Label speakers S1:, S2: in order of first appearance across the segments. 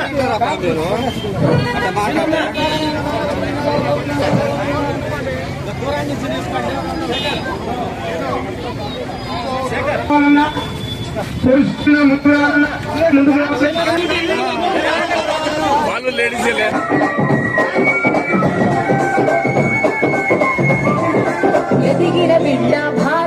S1: మీరు
S2: ముందు
S3: వాళ్ళు లేడీసేలే
S4: ఎదిగిన బిడ్డ
S1: భా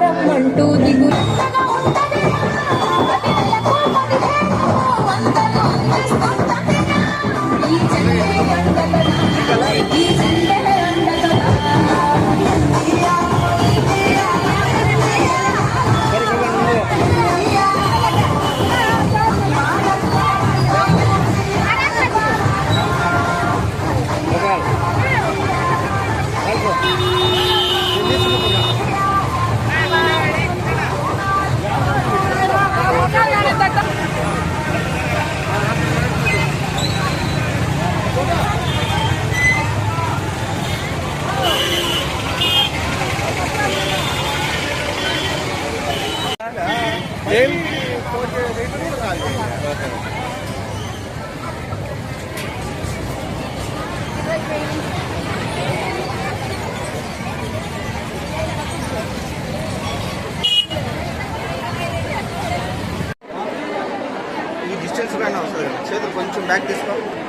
S1: come back this way.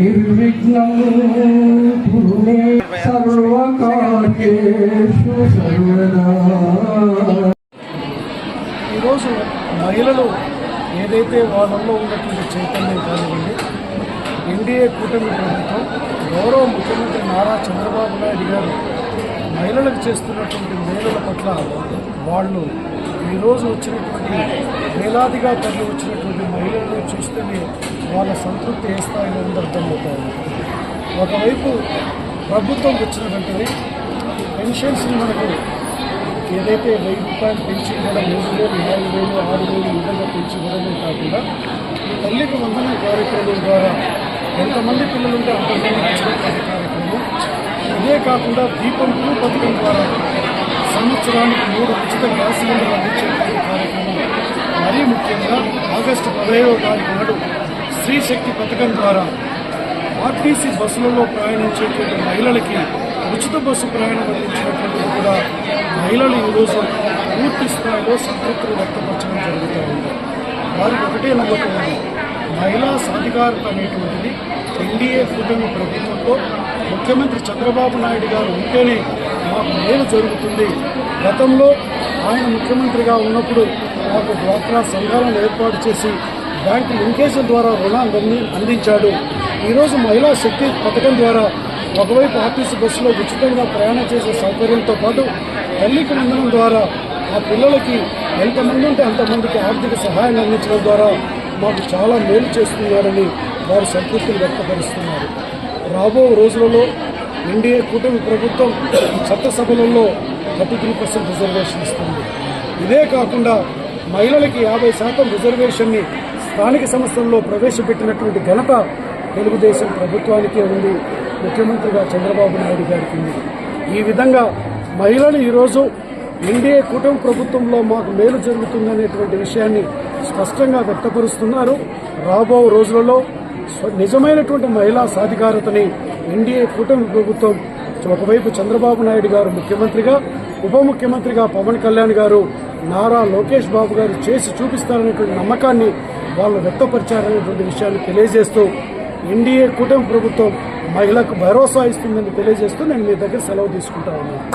S1: తీసుకో
S2: నిర్విఘ్నం కురుమే సర్వకార్యేషు సర్వదా
S5: ఈరోజు మహిళలు ఏదైతే వాళ్ళల్లో ఉన్నటువంటి చైతన్యం కానివ్వండి ఎన్డీఏ కూటమి ప్రభుత్వం గౌరవ ముఖ్యమంత్రి నారా చంద్రబాబు నాయుడు గారు మహిళలకు చేస్తున్నటువంటి మేలుల పట్ల వాళ్ళు ఈరోజు వచ్చినటువంటి వేలాదిగా తరలి వచ్చినటువంటి మహిళలను చూస్తేనే వాళ్ళ సంతృప్తి ఏ స్థాయిలో ఉందో ఒకవైపు ప్రభుత్వం వచ్చిన వెంటనే పెన్షన్స్ని మనకు ఏదైతే వెయ్యి రూపాయలు పెంచి ఇవ్వడం మూడు వేలు నాలుగు వేలు ఆరు వేలు విధంగా పెంచి ఇవ్వడమే కాకుండా తల్లికి వందన కార్యక్రమం ద్వారా ఎంతమంది పిల్లలు ఉంటే అంతమంది కార్యక్రమం. ఇదే కాకుండా దీపం పథకం ద్వారా సంవత్సరానికి మూడు ఉచిత గ్యాస్ సిలిండర్లు అందించే కార్యక్రమం. మరీ ముఖ్యంగా ఆగస్టు పదహైదవ తారీఖు నాడు స్త్రీ శక్తి పథకం ద్వారా ఆర్టీసీ బస్సులలో ప్రయాణించేటువంటి మహిళలకి ఉచిత బస్సు ప్రయాణం అందించినటువంటి కూడా మహిళలు ఈరోజు పూర్తి స్థాయిలో సంతృప్తిని వ్యక్తపరచడం జరుగుతూ ఉంది వారికి ఒకటే నమ్మకం ఉంది. మహిళా సాధికారత అనేటువంటిది ఎన్డీఏ కూటమి ప్రభుత్వంతో ముఖ్యమంత్రి చంద్రబాబు నాయుడు గారు ఉంటేనే మాకు మేలు జరుగుతుంది. గతంలో ఆయన ముఖ్యమంత్రిగా ఉన్నప్పుడు మాకు డ్వాక్రా సంఘాలను ఏర్పాటు చేసి బ్యాంకు లింకేజీల ద్వారా రుణాన్ని అందించాడు. ఈరోజు మహిళా శక్తి పథకం ద్వారా ఒకవైపు ఆర్టీసీ బస్సులో ఉచితంగా ప్రయాణం చేసే సౌకర్యంతో పాటు తల్లికి వందనం ద్వారా ఆ పిల్లలకి ఎంతమంది ఉంటే అంతమందికి ఆర్థిక సహాయం అందించడం ద్వారా మాకు చాలా మేలు చేస్తున్నారని వారు సంతృప్తిని వ్యక్తపరుస్తున్నారు. రాబో రోజులలో ఎన్డీఏ కూటమి ప్రభుత్వం చట్టసభలలో థర్టీ త్రీ పర్సెంట్ రిజర్వేషన్ ఇస్తుంది. ఇదే కాకుండా మహిళలకి యాభై శాతం రిజర్వేషన్ని స్థానిక సంస్థల్లో ప్రవేశపెట్టినటువంటి ఘనత తెలుగుదేశం ప్రభుత్వానికే ఉంది. ముఖ్యమంత్రిగా చంద్రబాబు నాయుడు గారికి ఉంది. ఈ విధంగా మహిళలు ఈరోజు ఎన్డీఏ కూటమి ప్రభుత్వంలో మాకు మేలు జరుగుతుందనేటువంటి విషయాన్ని స్పష్టంగా వ్యక్తపరుస్తున్నారు. రాబో రోజులలో నిజమైనటువంటి మహిళా సాధికారతని ఎన్డీఏ కూటమి ప్రభుత్వం ఒకవైపు చంద్రబాబు నాయుడు గారు ముఖ్యమంత్రిగా ఉప ముఖ్యమంత్రిగా పవన్ కళ్యాణ్ గారు నారా లోకేష్ బాబు గారు చేసి చూపిస్తారనేటువంటి నమ్మకాన్ని వాళ్ళు వ్యక్తపరిచారనేటువంటి విషయాన్ని తెలియజేస్తూ ఎన్డీఏ కూటమి ప్రభుత్వం మహిళకు భరోసా ఇస్తుందని తెలియజేస్తూ నేను మీ దగ్గర సెలవు తీసుకుంటా ఉన్నాను.